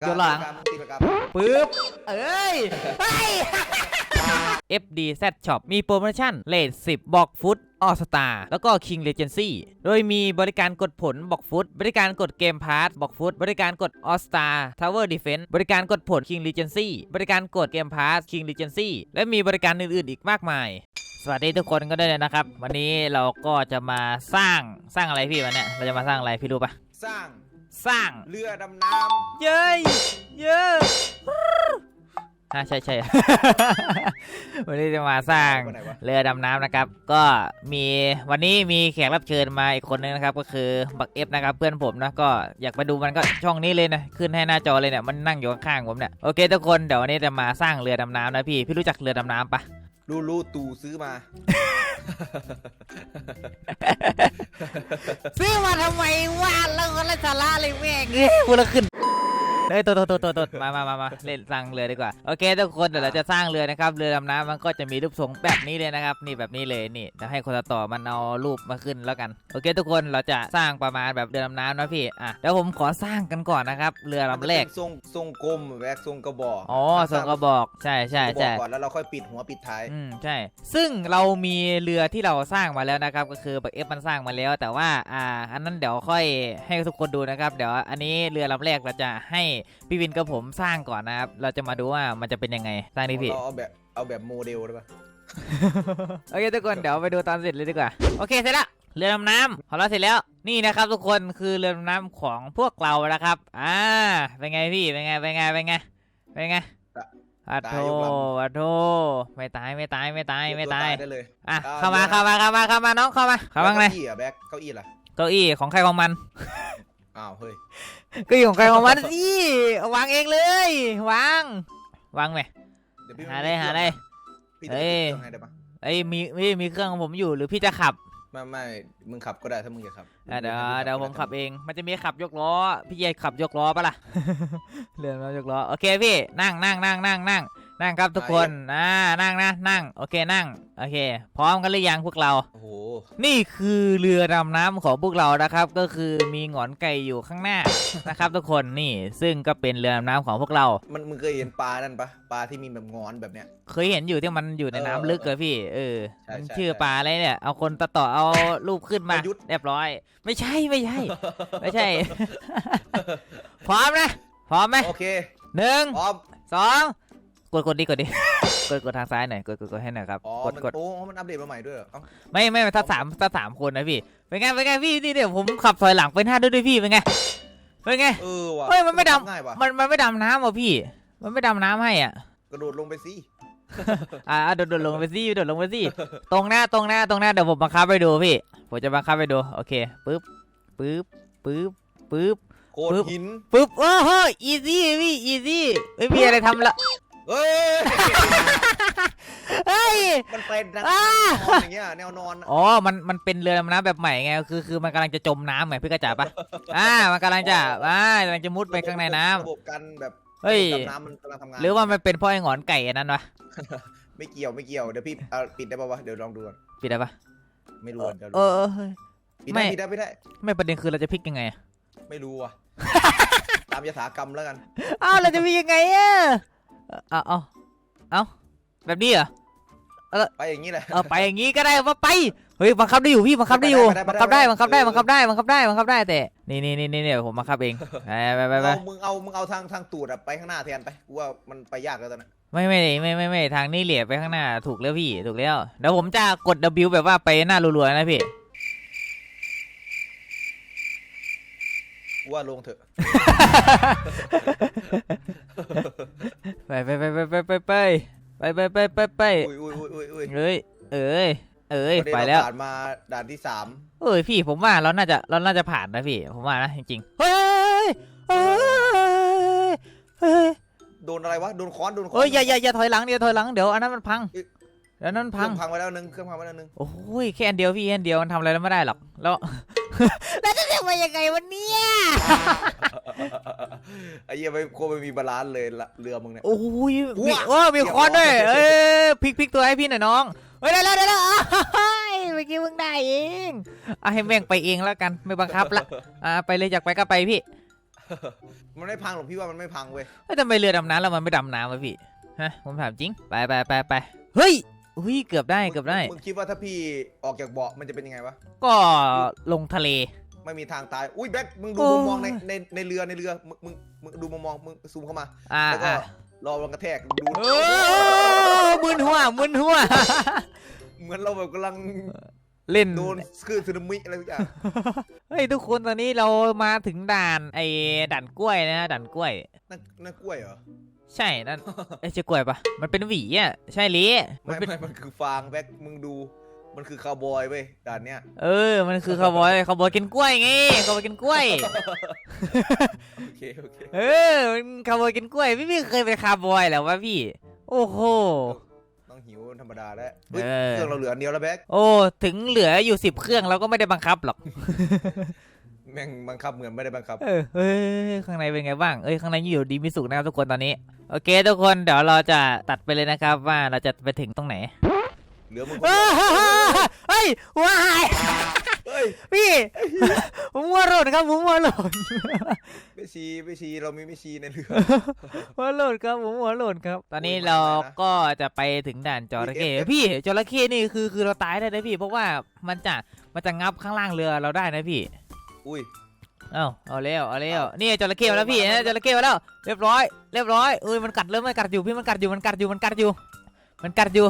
โยนหลัง ตีประกรรมปึ๊บ เอ้ยเฮ้ย FDZ Shop มีโปรโมชั่นเลท10 บอกฟุตออสตาแล้วก็ King Legacy โดยมีบริการกดผลบอกฟุต บริการกดเกมพาร์บอกฟุต บริการกดออสตา Tower Defense บริการกดผล King Legacy บริการกดเกมพาร์ King Legacy และมีบริการอื่นๆ อีกมากมาย สวัสดีทุกคนก็ได้วยนะครับ วันนี้เราก็จะมาสร้างสร้างอะไรพี่วันเนี้ยเราจะมาสร้างอะไรพี่รู้ปะสร้าง สร้าง เรือดำน้เย้ยเย้ยอ่าใช่ใช่ วันนี้จะมาสร้างำไปไหนวะ เรือดำน้ำนะครับ ก็มีวันนี้มีแขกรับเชิญมาอีกคนนึงนะครับ ก็คือบักเอฟนะครับ เพื่อนผมนะก็อยากไปดูมันก็ช่องนี้เลยนะขึ้นให้หน้าจอเลยเนี่ยมันนั่งอยู่ข้างๆผมเนี่ยโอเคทุกคนเดี๋ยววันนี้จะมาสร้างเรือดำน้ำนะพี่พี่รู้จักเรือดำน้ำปะรู้รู้ตู่ซื้อมา ซื้อมาทำไมว่าแล้วก็ไรสาระเลยแม่งเอ้ยพูดแล้วขึ้น เฮ้ยตัวตัวตัวตัวตัวมามามามาเล่นสร้างเรือดีกว่า โอเคทุกคนเดี๋ยวเราจะสร้างเรือนะครับ เรือดำน้ำมันก็จะมีรูปทรงแบบนี้เลยนะครับ นี่แบบนี้เลยนี่เดี๋ยวให้คนตัดต่อมันเอารูปมาขึ้นแล้วกัน โอเค ทุกคนเราจะสร้างประมาณแบบเรือดำน้ำนะพี่ อะเดี๋ยวผมขอสร้างกันก่อนนะครับ เรือลำแรกมันจะเป็นทรงทรงกลมแวกทรงกระบอกอ๋อทรงกระบอก ใช่ใช่กระบอใช่กก่อนแล้วเราค่อยปิดหัวปิดท้าย อืมใช่ ซึ่งเรามีเรือที่เราสร้างมาแล้วนะครับ ก็คือบักเอฟมันสร้างมาแล้ว แต่ว่า อ่า อันนั้นเดี๋ยวค่อยให้ทุกคนดูนะครับ เดี๋ยวอันนี้เรือลำแรกเราจะให้พี่วินกับผมสร้างก่อนนะครับ เราจะมาดูว่ามันจะเป็นยังไงสร้างดิพี่ เราเอาแบบเอาแบบโมเดลได้ปะโอเคทุกคนเดี๋ยวไปดูตอนเสร็จเลยดีกว่า โอเคเสร็จแล้วเรือดำน้ำของเราเสร็จแล้วนี่นะครับ ทุกคนคือเรือดำน้ำของพวกเรานะครับอ่าเป็นไงพี่เป็นไงเป็นไงเป็นไงเป็นไงอัดโทอัดโทไม่ตายไม่ตายไม่ตายไม่ตายได้เลยอะเข้ามาเข้ามาเข้ามาเข้ามาน้องเข้ามาเข้ามาไงเก้าอี้อะแบ็คเก้าอี้ล่ะเก้าอี้ของใครของมัน อ้าวเฮ้ยเก้าอี้ของใครของมันสิเอาวางเองเลย วาง วางไหมเดี๋ยวพี่หาเลยหาเลยพี่เฮ้จะยติดเครื่องให้ได้ปะเอ้ยมีมีมีเครื่องของผมอยู่หรือพี่จะขับไม่ไม่มึงขับก็ได้ถ้ามึงอยากขับอะเดี๋ยวเดี๋ยวผมขับเอง มันจะมีขับยกล้อ พี่เยขับยกล้อปะล่ะ เรือมายกล้อ โอเคพี่ นั่งนั่งนั่งนั่งนั่ง นั่งครับทุกคนอ่านั่งนะ นั่ง โอเค นั่ง โอเค พร้อมกันหรือยังพวกเรา โอ้โห นี่คือเรือดำน้ำของพวกเรานะครับ ก็คือมีหงอนไก่อยู่ข้างหน้า นะครับทุกคน นี่ ซึ่งก็เป็นเรือดำน้ำของพวกเรา มันมึงเคยเห็นปลานั่นปะปลาที่มีแบบงอนแบบเนี้ย เคยเห็นอยู่ที่มันอยู่ในน้ำลึกเลยพี่ เออใช่มันใช่ชื่อใช่ปลาอะไรเนี่ย เอาคนตัดต่อเอารูปขึ้นมาประยุทธ์เรียบร้อย ไม่ใช่ ไม่ใช่ ไม่ใช่ พร้อมนะ พร้อมไหมโอเคหนึ่งพร้อมสอง กดกดดิกดดิกดกดทางซ้ายหน่อยกดกดกดให้หน่อยครับอ๋อกดมันกดโอ้มันอัปเดตมาใหม่ด้วยเหรอเอ้าไม่ไม่ถ้าสามถ้าสามคนนะพี่เป็นไงเป็นไงพี่นี่เดี๋ยวผมขับถอยหลังไปหน้าด้วยด้วยพี่เป็นไงเป็นไง เออว่ะเฮ้ยมันไม่ดง่ายว่ะมันมันไม่ดำน้ำว่ะพี่ มันไม่ดำน้ำให้อะกระโดดลงไปสิอ่าโดดโดดลงไปสิโดดลงไปสิตรงหน้าตรงหน้าตรงหน้าเดี๋ยวผมบังคับไปดูพี่ผมจะบังคับไปดูโอเคปึ๊บปึ๊บปึ๊บปึ๊บ โคดปึ๊บหิน ปึ๊บโอ้โหอีซี่พี่อีซี่ไม่มีอะไรทำละ เฮ้ย เฮ้ย มันไปทางอ่านอนอย่างเงี้ยแนวนอนอะอ๋อ มัน มันเป็นเรือดำน้ำแบบใหม่ไง คือ คือ มันกำลังจะจมน้ำไงพี่กระจ๋าปะ อ่า มันกำลังจะ อ่ากำลังจะมุดไปข้างในน้ ระบบกันแบบเฮ้ยระบบกันน้ำมันกำลังทำงานำหรือว่ามันเป็นเพราะไอ้หงอนไก่อันนั้นวะ ไม่เกี่ยวไม่เกี่ยวเดี๋ยวพี่เอาปิดได้ป่าวะเดี๋ยวลองดูก่อนปิดได้ปะไม่รู้เอออะเดี๋ยวเออเออเฮ้ยปิดไม่ ได้ปิดได้ไม่ได้ ไม่ประเด็นคือเราจะพลิกยังไงอะไม่รู้อะ ตามยถากรรมแล้วกัน อ้าว เราจะมียังไงอะ เอาเอาเอาแบบนี้เหรอไปอย่างนี้แหละเออไปอย่างงี้ก็ได้ว่าไปเฮ้ยบังคับได้อยู่พี่บังคับได้อยู่ไปได้บังไปได้คับได้ไปได้บังคับได้เออบังคับได้บังคับได้บังคับได้บังคับได้แต่นี่นี่นี่นี่เดี๋ยวผมบังคับเองไปไปไปไปเอามึงเอามึงเอาทางทางตูดอะไปข้างหน้าแทนไปกูว่ามันไปยากแล้วตอนนั้นไม่ไม่ไม่ไม่ไม่ทางนี้เหลียบไปข้างหน้าถูกแล้วพี่ถูกแล้วเดี๋ยวผมจะกด W แบบว่าไปหน้ารัวๆนะพี่ ว่าลงเถอะไปไปไปไปไปไปไปไปไปไปไปไปอุ้ยอุ้ยอุ้ยอุ้ยอุ้ยเอ้ยเอ้ยเอ้ยวันนี้ไปเราแล้วผ่านมาด่านที่สามเอ้ยพี่ผมว่าเราน่าจะเราน่าจะผ่านนะพี่ ผมว่านะจริงๆเฮ้ยเฮ้ยเฮ้ยโดนอะไรวะโดนค้อนโดนค้อนเฮ้ยอย่าอย่าอย่าถอยหลังเดี๋ยวถอยหลังเดี๋ยวอันนั้นมันพังเดี๋ยวนั้นมันเคพัรื่องงพังไปแล้วนึงเครื่องพังไปแล้วนึงโอ้ยแค่อันเดียวพี่แค่อันเดียวมันทำอะไรเราไม่ได้หรอกแล้ว แล้วจะทำมายังไงวันนี้ไอ้เหี้ยไม่โคตรไม่มีบาลานซ์เลยละเรือมึงเนี่ย โอ้ยมีว้าโอ้มีคอนด้วยเรียบร้อยเอ้ยพลิกพลิกตัวให้พี่หน่อยน้องเฮ้ยได้แล้วได้แล้วเฮ้ยเมื่อกี้มึงได้เองเอาให้แม่งไปเองแล้วกันไม่บังคับละอ่าไปเลยอยากไปก็ไปพี่มันไม่พังหรอกพี่ว่ามันไม่พังเว้ยเฮ้ยทำไมเรือดำน้ำแล้วมันไม่ดำน้ำวะพี่ฮะผมถามจริงไปไปไปไปเฮ้ย อุ้ยเกือบได้เกือบได้ มึงคิดว่าถ้าพี่ออกจากเบาะมันจะเป็นยังไงวะ ก็ลงทะเล ไม่มีทางตาย อุ้ยแบ็คมึงดูโอ้มุมมองในในในเรือในเรือ มึงมึงมึงดูมุมมองมึงซูมเข้ามาอ่าแล้วก็อ่ารอลงกระแทกดูโอ้มึนหัวมึนหัว เหมือนเราแบบกำลังเล่นโดนคลื่นสึนามิอะไรทุกอย่างเฮ้ยทุกคนตอนนี้เรามาถึงด่านไอ้ด่านกล้วยนะด่านกล้วยนั่นนั่นกล้วยเหรอ ใช่นั่นเอ้ยใช่กล้วยปะมันเป็นหวีอะใช่ลิมันไม่เป็นไม่มันคือฟางแบ็คมึงดู มันคือคาวบอยเว้ยด่านเนี้ยเออ มันคือคาวบอยคาวบอยกินกล้วยไงคาวบอยกินกล้วย โอเคโอเคเออมันคาวบอยกินกล้วยพี่พี่เคยเป็นคาวบอยแล้ววะพี่ โอ้โห ต้องหิวธรรมดาแล้วเฮ้ยเออ เครื่องเราเหลืออันเดียวแล้วแบ็คโอ้ ถึงเหลืออยู่สิบเครื่องเราก็ไม่ได้บังคับหรอก แม่งบังคับเหมือนไม่ได้บังคับ เออเฮ้ยข้างในเป็นไงบ้าง เอ้ย ข้างในอยู่ดีมีสุขนะครับทุกคนตอนนี้ โอเค ทุกคน เดี๋ยวเราจะตัดไปเลยนะครับ ว่าเราจะไปถึงตรงไหน เหลือมึงคนเฮ้เดียวยเฮ้ย ว้าย เฮ้ยพี่ผมหัวโหลดครับผมหัวโหลดไม่ชีไม่ชีเรามีไม่ชีในเรือหัวโหลดครับผมหัวโหลดครับ ตอนนี้เราก็จะไปถึงด่านจระเข้พี่จระเข้นี่คือคือเราตายได้นะพี่ เพราะว่ามันจะมันจะงับข้างล่างเรือเราได้นะพี่ อุ้ยเอ้าเอาเร็วเอาเร็วนี่จระเข้มาแล้วพี่นะจระเข้มาแล้วเรียบร้อยเรียบร้อยเอ้ยมันกัดเริ่มมันกัดอยู่พี่มันกัดอยู่มันกัดอยู่มันกัดอยู่ มันกัดอยู่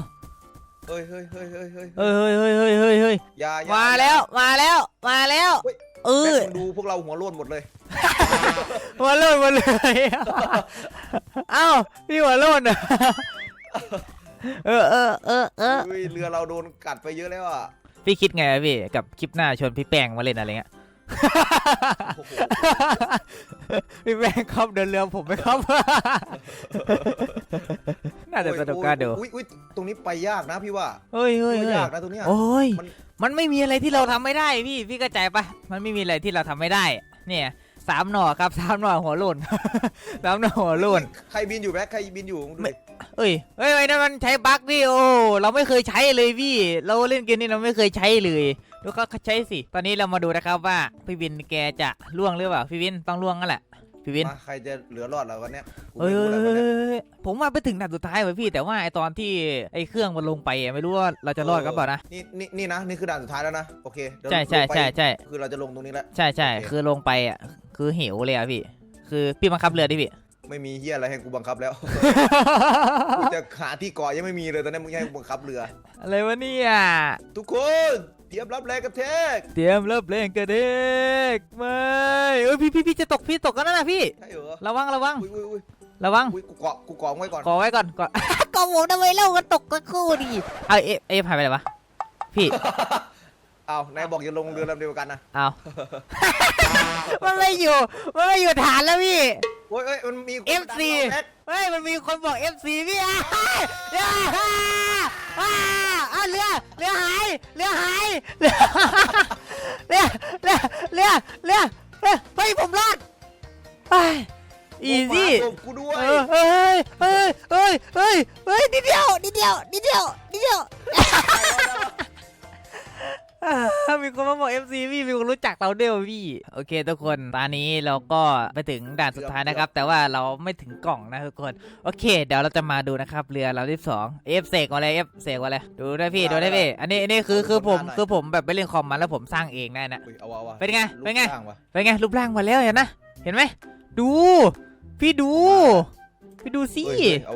เฮ้ยเฮ้ยเฮ้ยเฮ้ยเฮ้ยเฮ้ยเฮ้ยเฮ้ยเฮ้ยเฮ้ยเฮ้ยอยาอย่มาแล้วมาแล้วมาแล้วเอแบ็อคมึงดูพวกเราหัวโล้นหมดเลยหัวโลนมาเลยเอ้าพี่หัวโลนเหรอเออเออเออเออเฮ้ยเรือเราโดนกัดไปเยอะแล้วอะพี่คิดไงวะพี่กับคลิปหน้าชวนพี่แป้งมาเล่นอะไรเงี้ยโอ้โห พี่แป้งครับเดินเรือผมไหมครับ น่าจะสนุกกันดูอุ้ยอุ้ยตรงนี้ไปยากนะพี่ว่าเฮ้ยเฮ้ยไม่เฮ้ยยากนะตรงเนี้ยโอ้ยมันมันไม่มีอะไรที่เราทำไม่ได้พี่พี่เข้าใจปะมันไม่มีอะไรที่เราทำไม่ได้ เนี่ย สามหน่อครับสามหน่อหัวโลน สามหน่อหัวโลน ใครบินอยู่แบ็คใครบินอยู่มึงดูดิเอ้ยเฮ้ยไอ้นั่นมันใช้บั๊กพี่โอ้เราไม่เคยใช้เลยพี่ เราเล่นเกมนี้เราไม่เคยใช้เลยดูเขาใช้สิ ตอนนี้เรามาดูนะครับว่าพี่วินแกจะล่วงหรือเปล่าพี่วินต้องล่วงนั่นแหละ พี่วิน มาใครจะเหลือรอดแล้ววันเนี้ยกูเฮ้ยไม่รู้แล้ววันเนี้ยผมว่าไปถึงด่านสุดท้ายว่ะพี่ แต่ว่าไอตอนที่ไอเครื่องมันลงไปอะไม่รู้ว่าเราจะรอดกันเปล่านะ นี่นี่นี่นะนี่คือด่านสุดท้ายแล้วนะโอเคเดี๋ยวใช่ใช่ลงไปใช่ใช่คือเราจะลงตรงนี้แล้ว ใช่ใช่โอเค คือลงไปอะคือเหวเลยอะพี่ คือพี่บังคับเรือดิพี่ ไม่มีเฮียอะไรให้กูบังคับแล้วกูจะหาที่เกาะยังไม่มีเลยตอนนี้มึงให้กูบังคับเรือ อะไรวะเนี่ยทุกคน เตรียมรับแรงกระแทกเตรียมเริ่มเพลงกระเด็กไม่เอ้ยพี่พี่พี่จะตกพี่ตกกันแล้วนะพี่ ใช่เหรอระวังระวัง อุ้ยอุ้ยอุ้ยระวังอุ้ยกูเกาะกูเกาะไว้ก่อน กอไว้ก่อนก่อน กอหมูทำไมเล่ากันตกกันคู่ดิเอาเอฟเอฟหายไปไหนวะพี่ อ้าวนายบอกจะลงเรือลำเดียวกันนะเอา มันไม่อยู่ มันไม่อยู่ฐานแล้วพี่ โอ้ยเอ้ยมันมีคน FC ดันเราแบ็คเฮ้ย มันมีคนบอก FC พี่อะเรืออ่าอ่าเรือ เรือหาย เรือหาย เรือ เรือ เรือ เรือ เรือเรือเฮ้ย ผมรอดอีซี่ โอ้มากูด้วยเออเฮ้ยเฮ้ยเฮ้ยเฮ้ยเฮ้ยนิดเดียวนิดเดียวนิดเดียวนิดเดียวอ่า มีคนมาบอก FC พี่มีคนรู้จักเราเดียวพี่ โอเค ทุกคนตอนนี้เราก็ไปถึงด่านสุดท้ายนะครับ แต่ว่าเราไม่ถึงกล่องนะทุกคน โอเค เดี๋ยวเราจะมาดูนะครับ เรือเราที่สองเอฟเสกมาเลยเอฟเสกมาเลยดูได้พี่ดูได้พี่ อันนี้อันนี้คือคือผมคือผมแบบไปเล่นคอมมาแล้วผมสร้างเองได้นะ อุ้ยเอาเอาอาเป็นไงเป็นไงลูกจ้าวะเป็นไงรูปร่างมาแล้วเห็นนะเห็นไหมดู พี่ดู พี่ดูสิ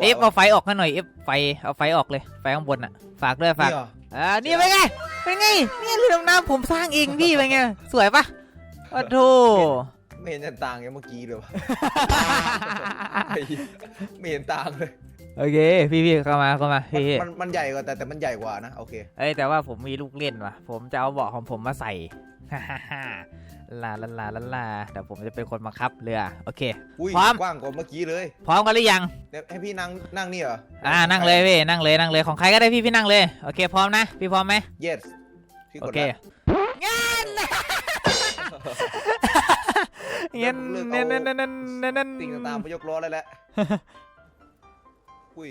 เอฟเอาไฟออกให้หน่อยเอฟไฟเอาไฟออกเลยไฟข้างบนอะ ฝากด้วยฝาก นี่เหรอ อ่านี่เป็นไงเป็นไงนี่เรือดำน้ำผมสร้างเองพี่เป็นไงสวยปะโอ้โถไม่เห็นจะต่างอย่างเมื่อกี้เลยวะไอ้เหี้ยไม่เห็นต่างเลยโอเค พี่พี่เข้ามาเข้ามามันพี่มันมันใหญ่กว่าแต่แต่มันใหญ่กว่านะโอเคเอ้ยแต่ว่าผมมีลูกเล่นว่ะ ผมจะเอาเบาะของผมมาใส่ฮ่าฮ่าฮ่า ลาลาลาลาลาเดี๋ยวผมจะเป็นคนบังคับเรือโอเค อุ้ยพร้อม กว้างกว่าเมื่อกี้เลยพร้อมกันหรือยังเดี๋ยวให้พี่นั่งนั่งนี่เหรออ่านั่งเลยพี่นั่งเลยนั่งเลยของใครก็ได้พี่พี่นั่งเลยโอเคพร้อมนะพี่พร้อมไหม yes พี่กโอดเคได้ งานเงี้ยนั่นนั่นนั่นนั่นนั่นนั่นสิ่งต่างๆไปยกล้อเลยแหละอุ้ย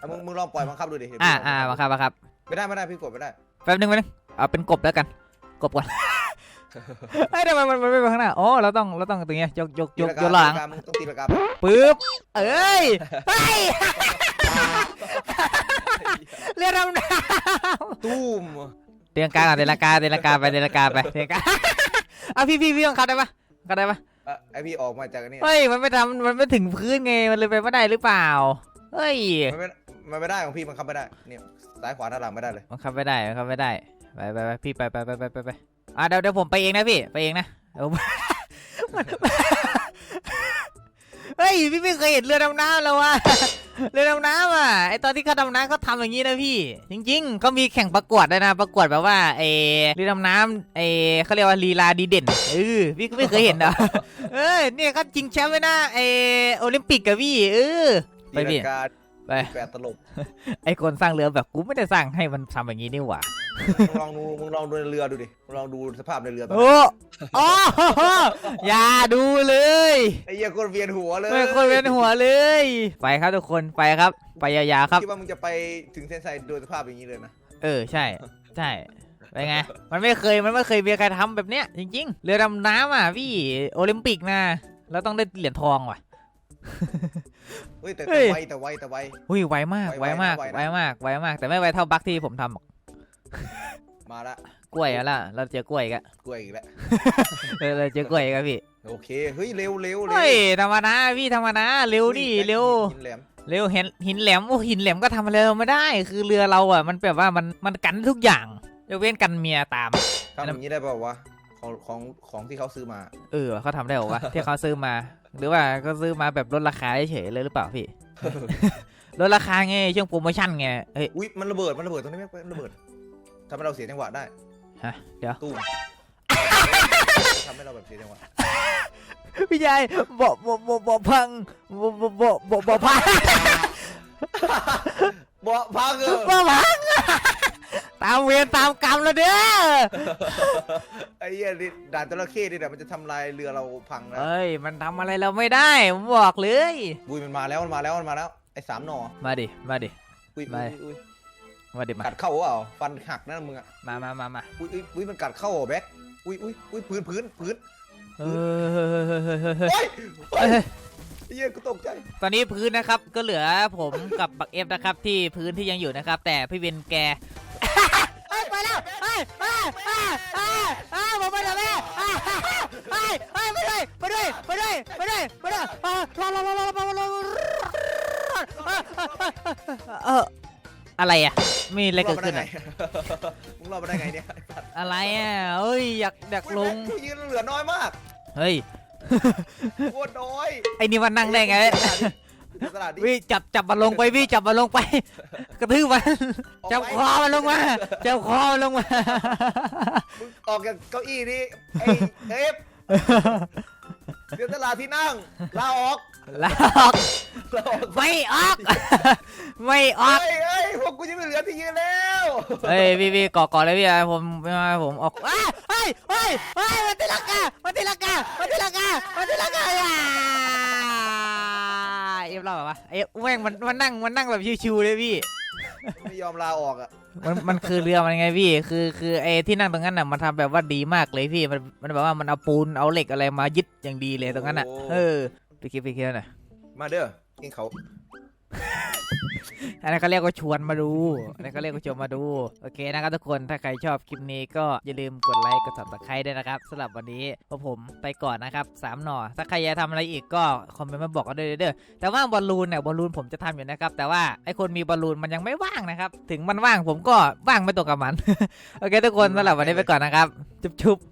ยอะมึงมึงลองปล่อยบังคับดูดิเดี๋ยวอ่าพี่ลงอ่าบังคับบังคับไม่ได้ไม่ได้พี่กดไม่ได้ แป๊บนึงแป๊บนึงเอาเป็นกบแล้วกัน กบก่อน ไอ้ยทำไมมันมันไม่ไปข้างหน้าอ๋อเราต้องเราต้องตรงเนี้ยยกยกยกยกหลังตีกามึงต้องตีละกาปึ๊บเอ้ยเฮ้ยเรือดำน้ำตุ้มเตียงกาก่อนเตียงกาเตียงกาไปเตียงกาไปเตียงกาเอาพี่พี่พี่บังคับได้ปะบังคับได้ปะเอ่อไอพี่ออกมาจากอันนี้เฮ้ย มันไม่ทำมันไม่ถึงพื้นไง มันเลยไปไม่ได้หรือเปล่า เฮ้ย มันไม่ มันไม่ได้ของพี่บังคับไม่ได้เนี่ยซ้ายขวาหน้าหลังไม่ได้เลยบังคับไม่ได้บังคับไม่ได้ไปไปไปพี่ไปไปไปไปไปไปอะเดี๋ยวเดี๋ยวผมไปเองนะพี่ไปเองนะเดี๋ยวผมเฮ้ยพี่ไม่เคยเห็นเรือดำน้ำแล้ววะเรือดำน้ำอะไอตอนที่เขาดำน้ำเขาทำอย่างนี้นะพี่ จริงๆเขามีแข่งประกวดด้วยนะประกวดแบบว่าไอเรือดำน้ำไอเขาเรียกว่าลีลาดีเด่นเออพี่ก็ไม่เคยเห็นนะเออเนี่ยเขาจริงแชมป์ไว้นะไอโอลิมปิกกับพี่เออไปพี่ ตีลังกา ไปแปดตลบไอคนสร้างเรือแบบกูไม่ได้สร้างให้มันทำอย่างนี้นี่หว่ามึงลองดูมึงลองดูในเรือดูดิมึงลองดูสภาพในเรือตอนโอ้นี้โอ้อย่าดูเลยไอ้เหี้ยคนเวียนหัวเลยไม่คนเป็นหัวเลย ไปครับทุกคนไปครับ ไปยาวๆครับ คิดว่ามึงจะไปถึงเส้นชัยโดยสภาพอย่างนี้เลยนะเออใช่ใช่ไปไง มันไม่เคยมันไม่เคยมีใครทำแบบเนี้ยจริง ๆ เรือดำน้ำอะพี่โอลิมปิกนะแล้วต้องได้เหรียญทองว่ะ เฮ้ยแต่เฮ้แต่ยไวแต่ไวแต่ไว อุ้ยไวมากไวไวมากไวนะไวมากไวมาก แต่ไม่ไวเท่าบัคที่ผมทำหรอกมาละกล้วยอะล่ะเราเจอกล้วยอีกันกล้วยอีกแล้วเออเราเจอกล้วยอีกันพี่โอเคเฮ้ยเร็วเร็วเร็วเฮ้ยธรรมดาพี่ธรรมดาเร็วดิเร็วหินแหลมเร็วเห็นหินแหลมโอ้หินแหลมก็ทำอะไรเราไม่ได้ คือเรือเราอะมันแบบว่ามันมันกันทุกอย่างยกเว้นกันเมียตาม ทำอย่างนี้ได้เปล่าวะของของของที่เขาซื้อมา เออเขาทำได้เหรอวะ ที่เขาซื้อมา หรือว่าเขาซื้อมาแบบลดราคาเฉยๆเลยหรือเปล่าพี่ ลดราคาไงช่วงโปรโมชั่นไงเฮ้ยอุ้ยมันระเบิดมันระเบิดตรงนี้ไหมมันระเบิดทำให้เราเสียจังหวะได้ฮะเดี๋ยวตู้มทำให้เราแบบเสียจังหวะพี่ใหญ่บอกบอกบอกบอกพังบอกบอกบอกบอกบอกพังเบาะพังเออบอกพัง ตามเวรตามกรรมแล้วเด้อไอ้เหี้ยนี่ด่านจระเข้นี่แหละมันจะทำลายเรือเราพังนะเอ้ย มันทำอะไรเราไม่ได้ผมบอกเลยอุ้ยมันมาแล้วมันมาแล้วมันมาแล้วไอ้สามหน่อมาดิ มาดิ อุ้ยไม่ อุ้ยอุ้ยมาดิมา กัดเข้าเปล่าฟันหักนะมึงอะมามามามาอุ้ยอุ้ยอุ้ยมันกัดเข้าเหรอแบ็คอุ้ยอุ้ยอุ้ยพื้นพื้นพื้นเออโอ้ยโอ้ยเอ้ยไอ้เหี้ยกูตกใจตอนนี้พื้นนะครับ ก็เหลือผมกับบักเอฟนะครับ ที่พื้นที่ยังอยู่นะครับ แต่พี่เวนแก ฮ้ยเฮ้ยเฮ้ยเฮ้ยเฮ้ยผมไปแล้วแม่เฮ้ยเฮ้ยเฮ้ยไปด้วยไปด้วยไปด้วยไปด้วยไปด้วยเออรอรอรอรอรอรอเอออะไรอะมีอะไรเกิดขึ้นอะมึงรอดมาได้ไงเนี่ยอะไรอะเอ้ยอยากอยากลงที่ยืนเหลือน้อยมากเฮ้ยโคตรน้อยไอ้นี่มันนั่งได้ไง เสียสละดิพี่จับจับมันลงไปพี่จับมันลงไป กระทืบมันออกจับไปคอมันลงมาจับคอมันลงมามึงออกจากเก้าอี้นี่ไอ้เอฟเสียสละที่นั่งลาออกลาออกลาออกไม่ออก ไม่ออกเฮ้ยเฮ้ยพวกกูจะไม่เหลือที่ยืนแล้วเฮ้ยพี่พี่ก่อก่อนเลยพี่ผมไม่มาผมออกอ้าเฮ้ยเฮ้ยเฮ้ยมันตีลังกามันตีลังกามันตีลังกามันตีลังกาอ่า เอฟเราแบบว่าเอฟแม่งมันมันนั่งมันนั่งแบบชิวๆเลยพี่ ไม่ยอมลาออกอะมันมันคือเรือมันไงพี่ คือคือไอ้ที่นั่งตรงนั้นน่ะมันทำแบบว่าดีมากเลยพี่ มันมันแบบว่ามันเอาปูนเอาเหล็กอะไรมายึดอย่างดีเลยตรงนั้นน่ะ เออไปคิดไปคิดหน่อยมาเด้อกินเขา อันนั้นเขาเรียกว่าชวนมาดูอันนั้นเขาเรียกว่าชวนมาดู โอเคนะครับทุกคน ถ้าใครชอบคลิปนี้ก็อย่าลืมกดไลค์กด subscribe ด้วยนะครับสำหรับวันนี้พวกผมไปก่อนนะครับสามหน่อ ถ้าใครอยากทำอะไรอีกก็คอมเมนต์มาบอกกันด้วยเด้อ แต่ว่าบอลลูนเนี่ยบอลลูนผมจะทำอยู่นะครับ แต่ว่าไอคนมีบอลลูนมันยังไม่ว่างนะครับ ถึงมันว่างผมก็ว่างไม่ตรงกับมัน โอเคทุกคนสำหรับวันนี้ไปก่อนนะครับ จุ๊บๆ